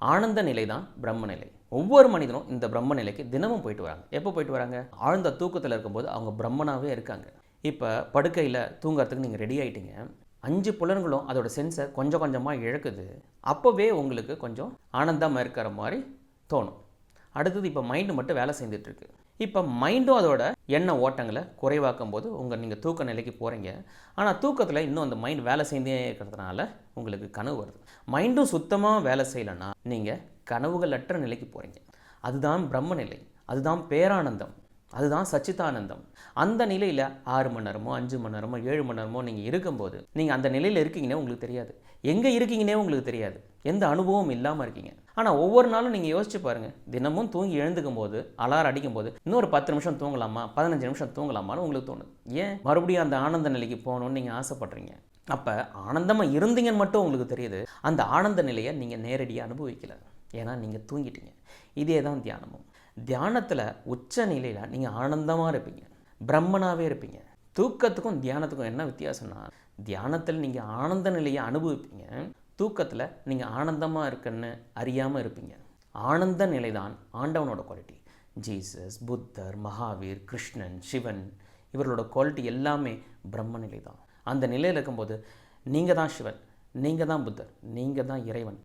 ஆனந்த நிலை தான் பிரம்ம நிலை. ஒவ்வொரு மனிதனும் இந்த பிரம்ம நிலைக்கு தினமும் போயிட்டு வராங்க. எப்போ போயிட்டு வராங்க? ஆழ்ந்த தூக்கத்தில் இருக்கும்போது அவங்க பிரம்மனாவே இருக்காங்க. இப்போ படுக்கையில் தூங்குறதுக்கு நீங்கள் ரெடி ஆகிட்டீங்க அஞ்சு புலன்களும் அதோட சென்ஸை கொஞ்சம் கொஞ்சமாக இழக்குது. அப்போவே உங்களுக்கு கொஞ்சம் ஆனந்தமாக இருக்கிற மாதிரி தோணும். அடுத்தது இப்போ மைண்டு மட்டும் வேலை செஞ்சிட்ருக்கு இப்போ மைண்டும் அதோட எண்ண ஓட்டங்களை குறைவாக்கும் போது உங்கள் நீங்கள் தூக்க நிலைக்கு போகிறீங்க ஆனால் தூக்கத்தில் இன்னும் அந்த மைண்ட் வேலை செஞ்சே இருக்கிறதுனால உங்களுக்கு கனவு வருது. மைண்டும் சுத்தமாக வேலை செய்யலைன்னா நீங்கள் கனவுகள் அற்ற நிலைக்கு போகிறீங்க அதுதான் பிரம்ம நிலை. அதுதான் பேரானந்தம். அதுதான் சச்சிதானந்தம். அந்த நிலையில் ஆறு மணி நேரமோ அஞ்சு மணி நேரமோ ஏழு மணி நேரமோ நீங்கள் இருக்கும்போது நீங்கள் அந்த நிலையில் இருக்கீங்கன்னே உங்களுக்கு தெரியாது. எங்கே இருக்கீங்கன்னே உங்களுக்கு தெரியாது. எந்த அனுபவமும் இல்லாமல் இருக்கீங்க. ஆனால் ஒவ்வொரு நாளும் நீங்கள் யோசிச்சு பாருங்கள் தினமும் தூங்கி எழுந்துக்கும் போது அலாரம் அடிக்கும் போது இன்னொரு பத்து நிமிஷம் தூங்கலாமா பதினஞ்சு நிமிஷம் தூங்கலாமான்னு உங்களுக்கு தோணுது. ஏன்? மறுபடியும் அந்த ஆனந்த நிலைக்கு போகணும்னு நீங்கள் ஆசைப்படுறீங்க. அப்போ ஆனந்தமாக இருந்தீங்கன்னு மட்டும் உங்களுக்கு தெரியுது. அந்த ஆனந்த நிலையை நீங்கள் நேரடியாக அனுபவிக்கல. ஏன்னா நீங்கள் தூங்கிட்டீங்க. இதே தான் தியானமும். தியானத்தில் உச்ச நிலையில் நீங்கள் ஆனந்தமாக இருப்பீங்க. பிரம்மனாகவே இருப்பீங்க. தூக்கத்துக்கும் தியானத்துக்கும் என்ன வித்தியாசம்னா தியானத்தில் நீங்கள் ஆனந்த நிலையை அனுபவிப்பீங்க. தூக்கத்தில் நீங்கள் ஆனந்தமாக இருக்குன்னு அறியாமல் இருப்பீங்க. ஆனந்த நிலை தான் ஆண்டவனோட குவாலிட்டி ஜீசஸ் புத்தர் மகாவீர் கிருஷ்ணன் சிவன் இவர்களோட குவாலிட்டி எல்லாமே பிரம்ம நிலை தான் அந்த நிலையில் இருக்கும்போது நீங்கள் தான் சிவன் நீங்கள் தான் புத்தர் நீங்கள் தான் இறைவன்.